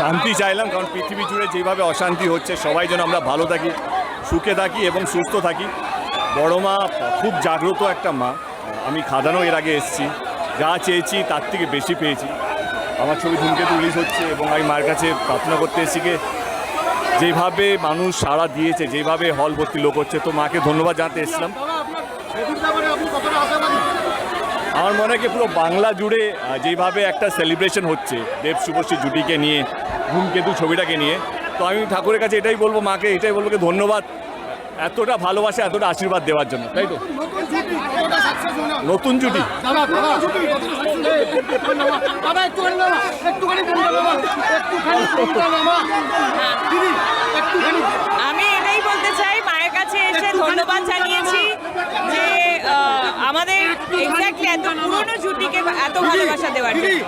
শান্তি চাইলাম, কারণ পৃথিবী জুড়ে যেভাবে অশান্তি হচ্ছে, সবাই যেন আমরা ভালো থাকি, সুখে থাকি এবং সুস্থ থাকি। বড় মা খুব জাগ্রত একটা মা। আমি খাদানো এর আগে এসেছি। যা চেয়েছি তার থেকে বেশি পেয়েছি। আমার ছবি ধূমকেতু রিলিজ হচ্ছে এবং আমি মায়ের কাছে প্রার্থনা করতে এসেছি যে, যেভাবে মানুষ সাড়া দিয়েছে, যেভাবে হল ভর্তি লোক হচ্ছে, তো মাকে ধন্যবাদ জানাতে এসেছিলাম। আমার মনে হয় পুরো বাংলা জুড়ে যেভাবে একটা সেলিব্রেশন হচ্ছে, দেব শুভশ্রী জুটিকে নিয়ে, ধূমকেতু ছবিটাকে নিয়ে, তো আমি ঠাকুরের কাছে এটাই বলব, মাকে এটাই বলব ধন্যবাদ, এতটা ভালোবাসা, এতটা আশীর্বাদ দেওয়ার জন্য, তাই তো? নতুন জুটি। আমি এটাই বলতে চাই, মায়ের কাছে এসে ধন্যবাদ আমাদের এক্স্যাক্টলি এত পুরনো জুটিকে এত ভালোবাসা দেওয়ার জন্য।